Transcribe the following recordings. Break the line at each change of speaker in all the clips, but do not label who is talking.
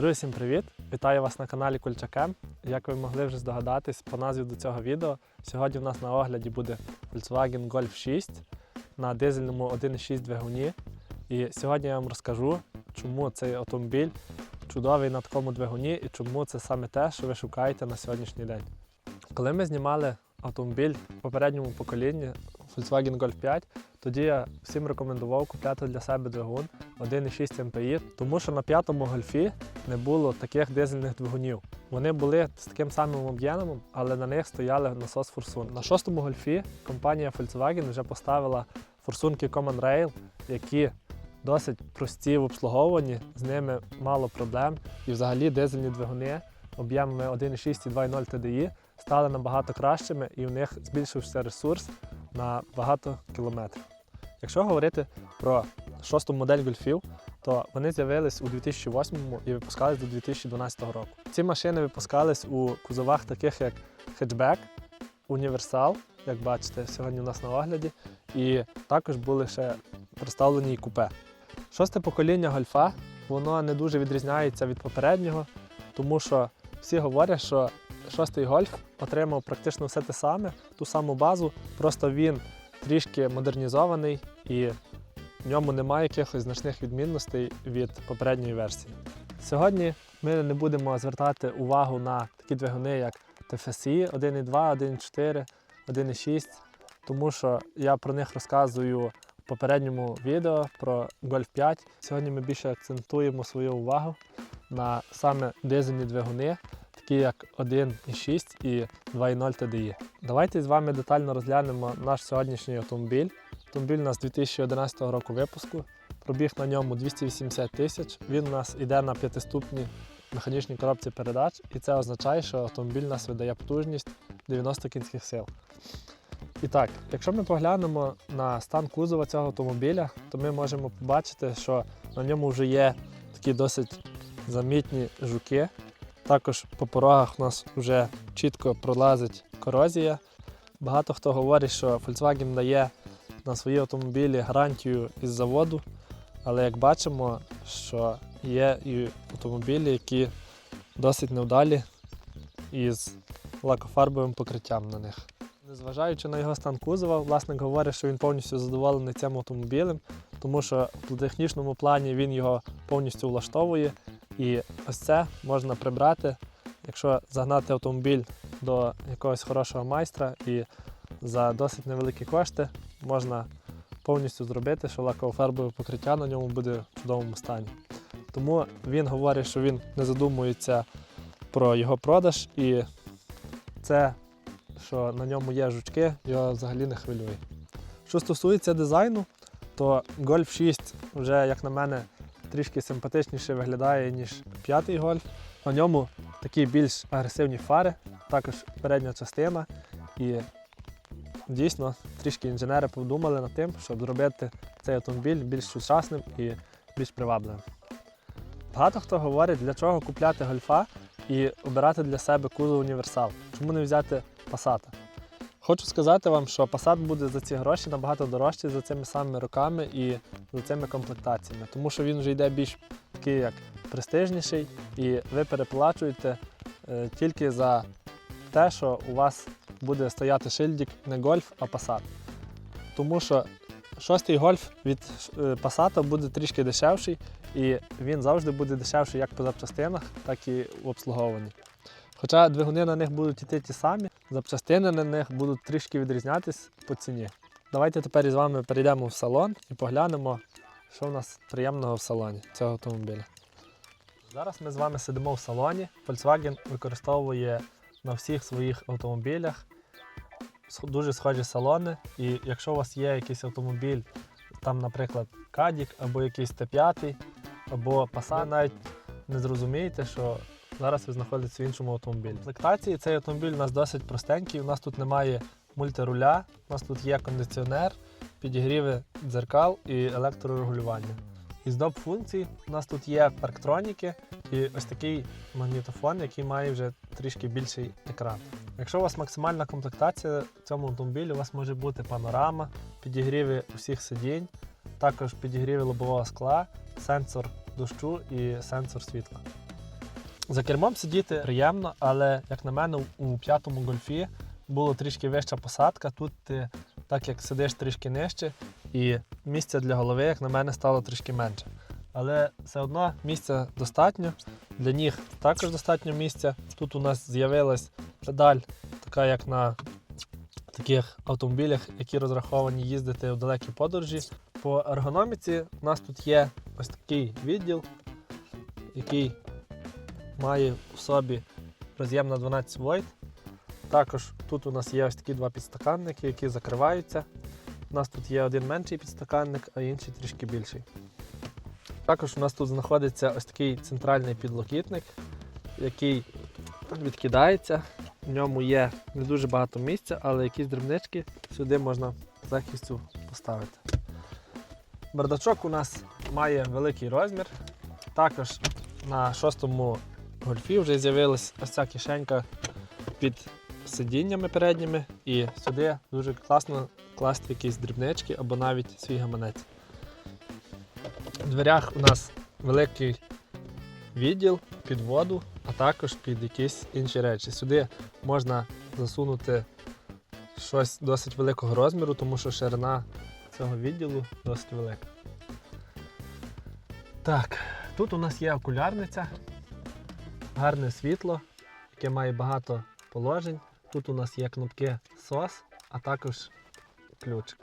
Друзі, всім привіт! Вітаю вас на каналі Кульчакем. Як ви могли вже здогадатись по назві до цього відео, сьогодні в нас на огляді буде Volkswagen Golf 6 на дизельному 1.6 двигуні. І сьогодні я вам розкажу, чому цей автомобіль чудовий на такому двигуні і чому це саме те, що ви шукаєте на сьогоднішній день. Коли ми знімали автомобіль в попередньому поколінні Volkswagen Golf 5, тоді я всім рекомендував купляти для себе двигун 1.6 MPI, тому що на п'ятому гольфі не було таких дизельних двигунів. Вони були з таким самим об'ємом, але на них стояли насос форсун. На шостому гольфі компанія Volkswagen вже поставила форсунки Common Rail, які досить прості в обслуговуванні, з ними мало проблем. І взагалі дизельні двигуни об'ємами 1.6 і 2.0 TDI стали набагато кращими і в них збільшився ресурс на багато кілометрів. Якщо говорити про шосту модель гольфів, то вони з'явились у 2008 і випускались до 2012 року. Ці машини випускались у кузовах, таких як хетчбек, універсал, як бачите, сьогодні у нас на огляді, і також були ще представлені і купе. Шосте покоління гольфа воно не дуже відрізняється від попереднього, тому що всі говорять, що шостий гольф отримав практично все те саме, ту саму базу, просто він трішки модернізований і в ньому немає якихось значних відмінностей від попередньої версії. Сьогодні ми не будемо звертати увагу на такі двигуни, як TFSI 1.2, 1.4, 1.6, тому що я про них розказую в попередньому відео про Golf 5. Сьогодні ми більше акцентуємо свою увагу на саме дизельні двигуни, такі як 1.6 і 2.0 TDI. Давайте з вами детально розглянемо наш сьогоднішній автомобіль. Автомобіль у нас 2011 року випуску. Пробіг на ньому 280 тисяч. Він у нас йде на п'ятиступній механічній коробці передач, і це означає, що автомобіль у нас видає потужність 90 кінських сил. І так, якщо ми поглянемо на стан кузова цього автомобіля, то ми можемо побачити, що на ньому вже є такі досить замітні жуки. Також по порогах у нас вже чітко пролазить корозія. Багато хто говорить, що Volkswagen дає на свої автомобілі гарантію із заводу, але як бачимо, що є і автомобілі, які досить невдалі із лакофарбовим покриттям на них. Незважаючи на його стан кузова, власник говорить, що він повністю задоволений цим автомобілем, тому що в технічному плані він його повністю влаштовує. І ось це можна прибрати, якщо загнати автомобіль до якогось хорошого майстра і за досить невеликі кошти можна повністю зробити, що лаково-фарбове покриття на ньому буде в чудовому стані. Тому він говорить, що він не задумується про його продаж, і це, що на ньому є жучки, його взагалі не хвилює. Що стосується дизайну, то Golf 6 вже, як на мене, трішки симпатичніше виглядає, ніж п'ятий гольф. На ньому такі більш агресивні фари, також передня частина. І дійсно трішки інженери подумали над тим, щоб зробити цей автомобіль більш сучасним і більш привабливим. Багато хто говорить, для чого купляти гольфа і обирати для себе кузов універсал. Чому не взяти Passat? Хочу сказати вам, що Passat буде за ці гроші набагато дорожчий за цими самими роками і за цими комплектаціями, тому що він вже йде більш такий як престижніший, і ви переплачуєте е, тільки за те, що у вас буде стояти шильдик не гольф, а Passat. Тому що шостий гольф від е, Passat буде трішки дешевший, і він завжди буде дешевший як по запчастинах, так і в обслуговуванні. Хоча двигуни на них будуть йти ті самі, запчастини на них будуть трішки відрізнятись по ціні. Давайте тепер із вами перейдемо в салон і поглянемо, що в нас приємного в салоні цього автомобіля. Зараз ми з вами сидимо в салоні. Volkswagen використовує на всіх своїх автомобілях дуже схожі салони. І якщо у вас є якийсь автомобіль, там, наприклад, Кадік або якийсь Т5, або Passat, навіть не зрозумієте, що зараз ви знаходитесь в іншому автомобілі. В комплектації цей автомобіль у нас досить простенький. У нас тут немає мультируля, у нас тут є кондиціонер, підігріви дзеркал і електрорегулювання. Із доп функцій у нас тут є парктроніки і ось такий магнітофон, який має вже трішки більший екран. Якщо у вас максимальна комплектація в цьому автомобілі, у вас може бути панорама, підігріви усіх сидінь, також підігріви лобового скла, сенсор дощу і сенсор світла. За кермом сидіти приємно, але, як на мене, у п'ятому гольфі було трішки вища посадка. Тут ти, так як сидиш трішки нижче, і місця для голови, як на мене, стало трішки менше. Але все одно місця достатньо. Для ніг також достатньо місця. Тут у нас з'явилась педаль, така як на таких автомобілях, які розраховані їздити в далекі подорожі. По ергономіці у нас тут є ось такий відділ, який має в собі роз'єм на 12 вольт. Також тут у нас є ось такі два підстаканники, які закриваються. У нас тут є один менший підстаканник, а інший трішки більший. Також у нас тут знаходиться ось такий центральний підлокітник, який відкидається. В ньому є не дуже багато місця, але якісь дрібнички сюди можна з легкістю поставити. Бардачок у нас має великий розмір. Також на шостому гольфі вже з'явилася ось ця кишенька під сидіннями передніми, і сюди дуже класно класти якісь дрібнички або навіть свій гаманець. В дверях у нас великий відділ під воду, а також під якісь інші речі. Сюди можна засунути щось досить великого розміру, тому що ширина цього відділу досить велика. Так, тут у нас є окулярниця, гарне світло, яке має багато положень. Тут у нас є кнопки SOS, а також ключик.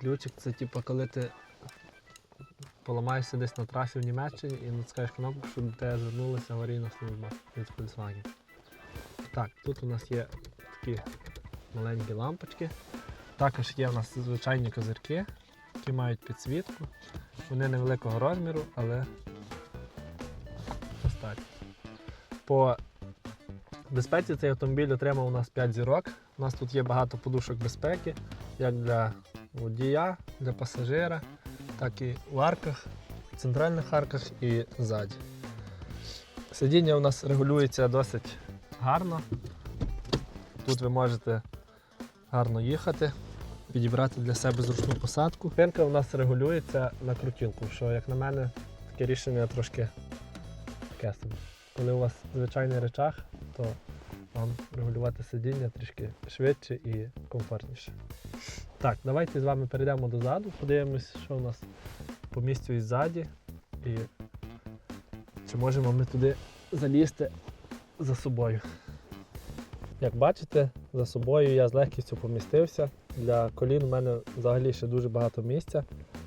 Ключик це типу, коли ти поламаєшся десь на трасі в Німеччині і натискаєш кнопку, щоб до тебе звернулася аварійна служба від Volkswagen. Так, тут у нас є такі маленькі лампочки. Також є у нас звичайні козирки, які мають підсвітку. Вони невеликого розміру, але достатньо. По безпеці цей автомобіль отримав у нас 5 зірок. У нас тут є багато подушок безпеки, як для водія, для пасажира, так і в арках, центральних арках і ззаді. Сидіння у нас регулюється досить гарно. Тут ви можете гарно їхати, підібрати для себе зручну посадку. Пинка у нас регулюється на крутілку, що, як на мене, таке рішення трошки таке. Коли у вас звичайний речах, то вам регулювати сидіння трішки швидше і комфортніше. Так, давайте з вами перейдемо дозаду, подивимось, що у нас по місцю і ззаді, і чи можемо ми туди залізти за собою. Як бачите, за собою я з легкістю помістився. Для колін у мене взагалі ще дуже багато місця.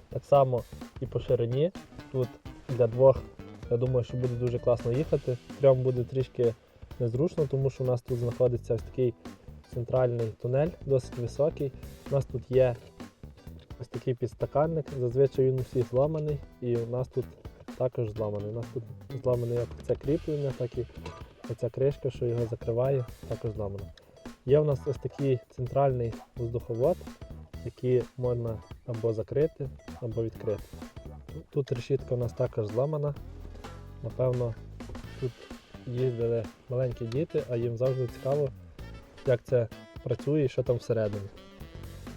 Так само і по ширині. Тут для двох, я думаю, що буде дуже класно їхати. Трьом буде трішки незручно, тому що у нас тут знаходиться ось такий центральний тунель, досить високий. У нас тут є ось такий підстаканник. Зазвичай він у всіх зламаний, і у нас тут також зламаний. У нас тут зламане як це кріплення, так і оця кришка, що його закриває, також зламана. Є у нас ось такий центральний воздуховод, який можна або закрити, або відкрити. Тут решітка у нас також зламана. Напевно, тут їздили маленькі діти, а їм завжди цікаво, як це працює і що там всередині.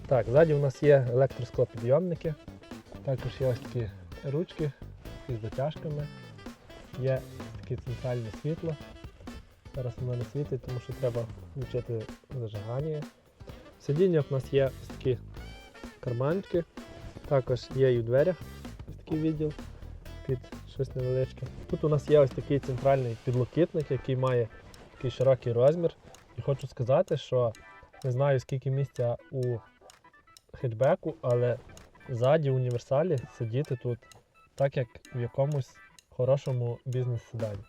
Так, ззаді у нас є електросклопідйомники, також є ось такі ручки із затяжками, є таке центральне світло. Зараз воно не світить, тому що треба включити зажигання. В сидіннях у нас є ось такі карманчики, також є і в дверях ось такий відділ щось невеличке. Тут у нас є ось такий центральний підлокітник, який має такий широкий розмір. І хочу сказати, що не знаю скільки місця у хетчбеку, але ззаді універсалі сидіти тут так, як в якомусь хорошому бізнес-седані.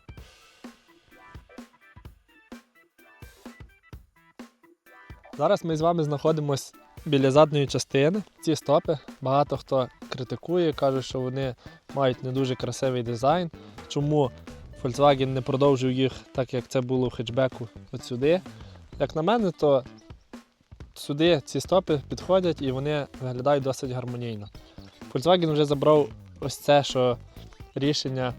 Зараз ми з вами знаходимося біля задньої частини. Ці стопи багато хто критикує, каже, що вони мають не дуже красивий дизайн. Чому Volkswagen не продовжив їх так, як це було в хетчбеку от сюди. Як на мене, то сюди ці стопи підходять і вони виглядають досить гармонійно. Volkswagen вже забрав ось це, що рішення,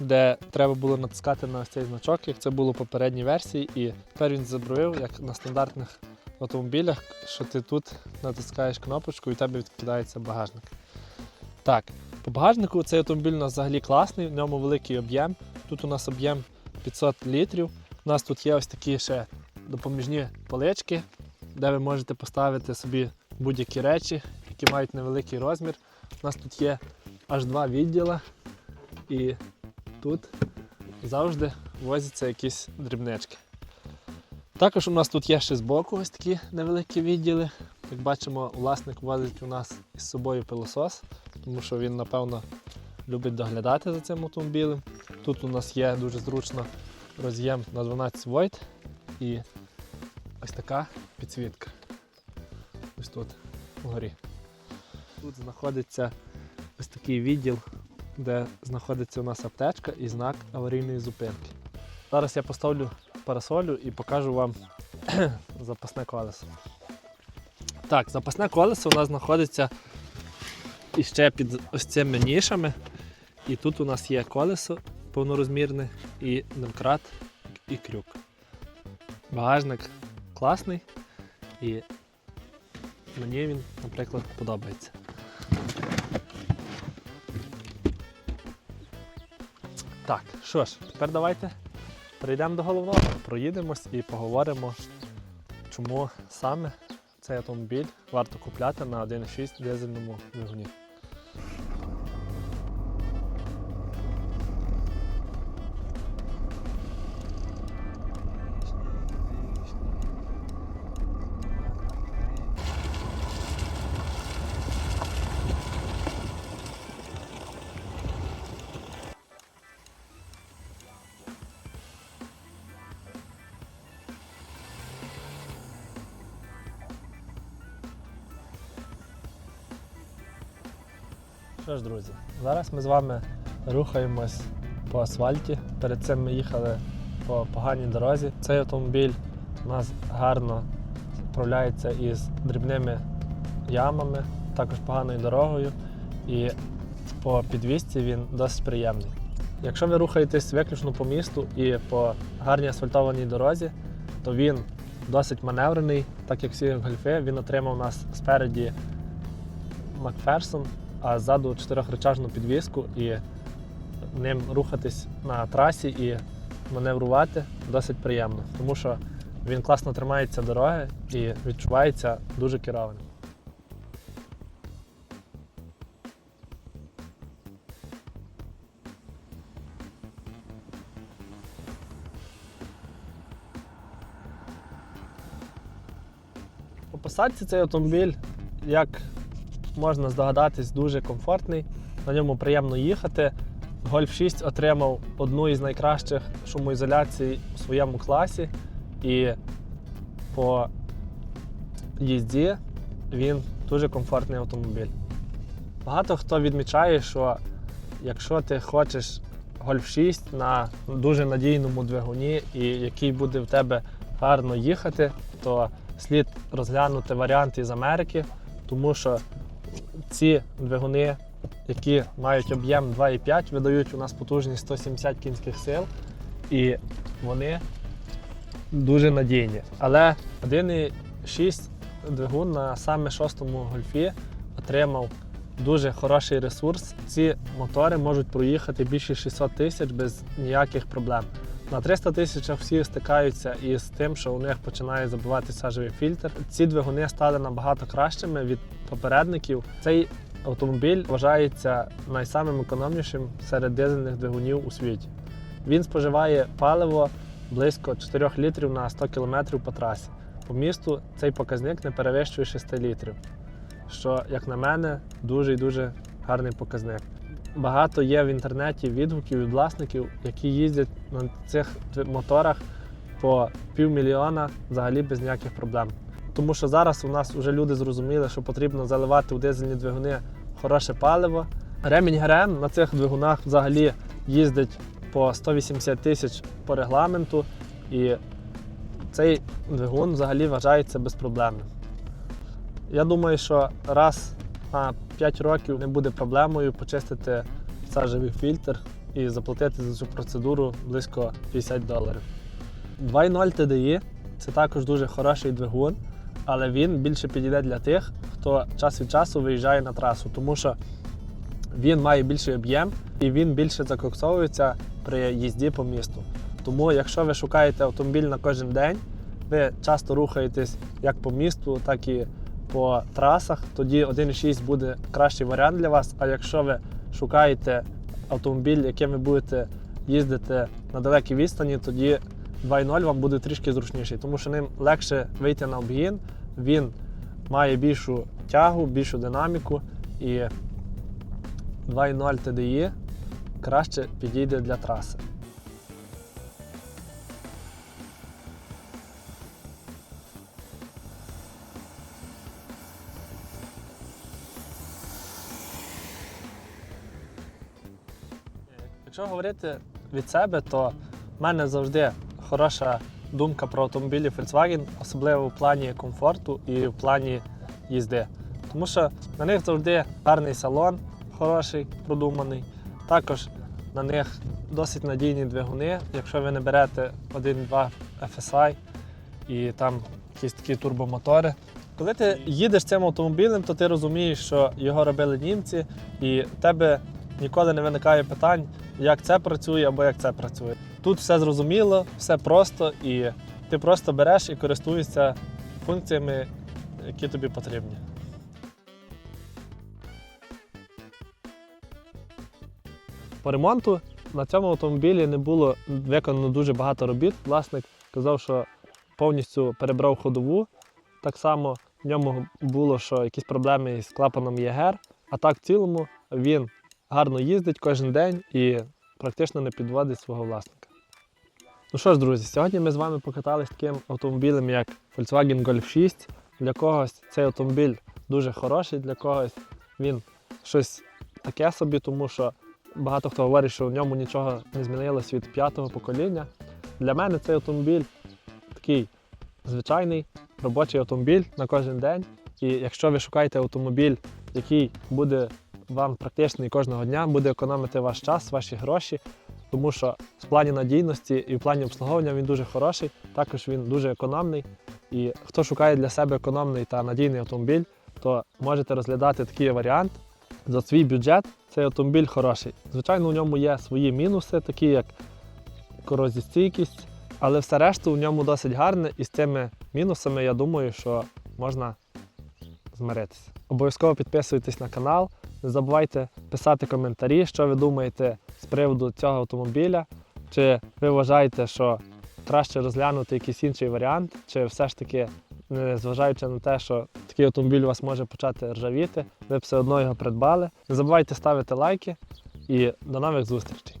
де треба було натискати на ось цей значок, як це було в попередній версії, і тепер він забравив, як на стандартних автомобілях, що ти тут натискаєш кнопочку і тебе відкидається багажник. Так, по багажнику цей автомобіль у нас взагалі класний, в ньому великий об'єм. Тут у нас об'єм 500 літрів. У нас тут є ось такі ще допоміжні полички, де ви можете поставити собі будь-які речі, які мають невеликий розмір. У нас тут є аж два відділа, і тут завжди возяться якісь дрібнички. Також у нас тут є ще збоку ось такі невеликі відділи. Як бачимо, власник возить у нас із собою пилосос, тому що він, напевно, любить доглядати за цим автомобілем. Тут у нас є дуже зручно роз'єм на 12 вольт і ось така підсвітка. Ось тут вгорі. Тут знаходиться ось такий відділ, де знаходиться у нас аптечка і знак аварійної зупинки. Зараз я поставлю парасолю і покажу вам запасне колесо. Так, запасне колесо у нас знаходиться іще під ось цими нішами. І тут у нас є колесо повнорозмірне і домкрат і крюк. Багажник класний і мені він, наприклад, подобається. Так, що ж, тепер давайте перейдемо до головного, проїдемось і поговоримо, чому саме цей автомобіль варто купляти на 1.6 дизельному двигуні. Що ж, друзі, зараз ми з вами рухаємось по асфальті. Перед цим ми їхали по поганій дорозі. Цей автомобіль у нас гарно справляється із дрібними ямами, також поганою дорогою. І по підвісці він досить приємний. Якщо ви рухаєтесь виключно по місту і по гарній асфальтованій дорозі, то він досить маневрений, так як всі гольфи, він отримав у нас спереді Макферсон, а ззаду чотирьохречажну підвіску і ним рухатись на трасі і маневрувати досить приємно, тому що він класно тримається дороги і відчувається дуже керованим. По посадці цей автомобіль, як можна здогадатись, дуже комфортний. На ньому приємно їхати. Golf 6 отримав одну із найкращих шумоізоляцій у своєму класі, і по їзді він дуже комфортний автомобіль. Багато хто відмічає, що якщо ти хочеш Golf 6 на дуже надійному двигуні, і який буде в тебе гарно їхати, то слід розглянути варіант із Америки, тому що ці двигуни, які мають об'єм 2,5, видають у нас потужність 170 кінських сил, і вони дуже надійні. Але 1,6 двигун на саме шостому гольфі отримав дуже хороший ресурс. Ці мотори можуть проїхати більше 600 тисяч без ніяких проблем. На 300 тисячах всі стикаються із тим, що у них починає забивати сажевий фільтр. Ці двигуни стали набагато кращими від попередників. Цей автомобіль вважається найсамим економнішим серед дизельних двигунів у світі. Він споживає паливо близько 4 літрів на 100 км по трасі. По місту цей показник не перевищує 6 літрів, що, як на мене, дуже і дуже гарний показник. Багато є в інтернеті відгуків від власників, які їздять на цих моторах по півмільйона взагалі без ніяких проблем. Тому що зараз у нас вже люди зрозуміли, що потрібно заливати у дизельні двигуни хороше паливо. Ремінь ГРМ на цих двигунах взагалі їздить по 180 тисяч по регламенту, і цей двигун взагалі вважається безпроблемним. Я думаю, що раз на 5 років не буде проблемою почистити сажевий фільтр і заплатити за цю процедуру близько 50 доларів. 2.0 TDI це також дуже хороший двигун, але він більше підійде для тих, хто час від часу виїжджає на трасу, тому що він має більший об'єм і він більше закоксовується при їзді по місту. Тому, якщо ви шукаєте автомобіль на кожен день, ви часто рухаєтесь як по місту, так і по трасах, тоді 1.6 буде кращий варіант для вас. А якщо ви шукаєте автомобіль, яким ви будете їздити на далекій відстані, тоді 2.0 вам буде трішки зручніший, тому що ним легше вийти на обгін, він має більшу тягу, більшу динаміку і 2.0 TDI краще підійде для траси. Якщо говорити від себе, то в мене завжди хороша думка про автомобілі Volkswagen, особливо в плані комфорту і в плані їзди. Тому що на них завжди гарний салон, хороший, продуманий. Також на них досить надійні двигуни, якщо ви не берете 1.2 FSI і там якісь такі турбомотори. Коли ти їдеш цим автомобілем, то ти розумієш, що його робили німці, і в тебе ніколи не виникає питань, як це працює або як це працює. Тут все зрозуміло, все просто, і ти просто береш і користуєшся функціями, які тобі потрібні. По ремонту на цьому автомобілі не було виконано дуже багато робіт. Власник казав, що повністю перебрав ходову. Так само в ньому було, що якісь проблеми із клапаном ЄГР, а так в цілому він гарно їздить кожен день і практично не підводить свого власника. Ну що ж, друзі, сьогодні ми з вами покатались таким автомобілем, як Volkswagen Golf 6. Для когось цей автомобіль дуже хороший, для когось він щось таке собі, тому що багато хто говорить, що в ньому нічого не змінилось від п'ятого покоління. Для мене цей автомобіль такий звичайний робочий автомобіль на кожен день. І якщо ви шукаєте автомобіль, який буде вам практичний кожного дня, буде економити ваш час, ваші гроші, тому що в плані надійності і в плані обслуговування він дуже хороший, також він дуже економний. І хто шукає для себе економний та надійний автомобіль, то можете розглядати такий варіант. За свій бюджет цей автомобіль хороший. Звичайно, у ньому є свої мінуси, такі як корозістійкість, але все решту в ньому досить гарне, і з цими мінусами я думаю, що можна змиритися. Обов'язково підписуйтесь на канал, не забувайте писати коментарі, що ви думаєте з приводу цього автомобіля. Чи ви вважаєте, що краще розглянути якийсь інший варіант, чи все ж таки, незважаючи на те, що такий автомобіль у вас може почати ржавіти, ви б все одно його придбали. Не забувайте ставити лайки і до нових зустрічей!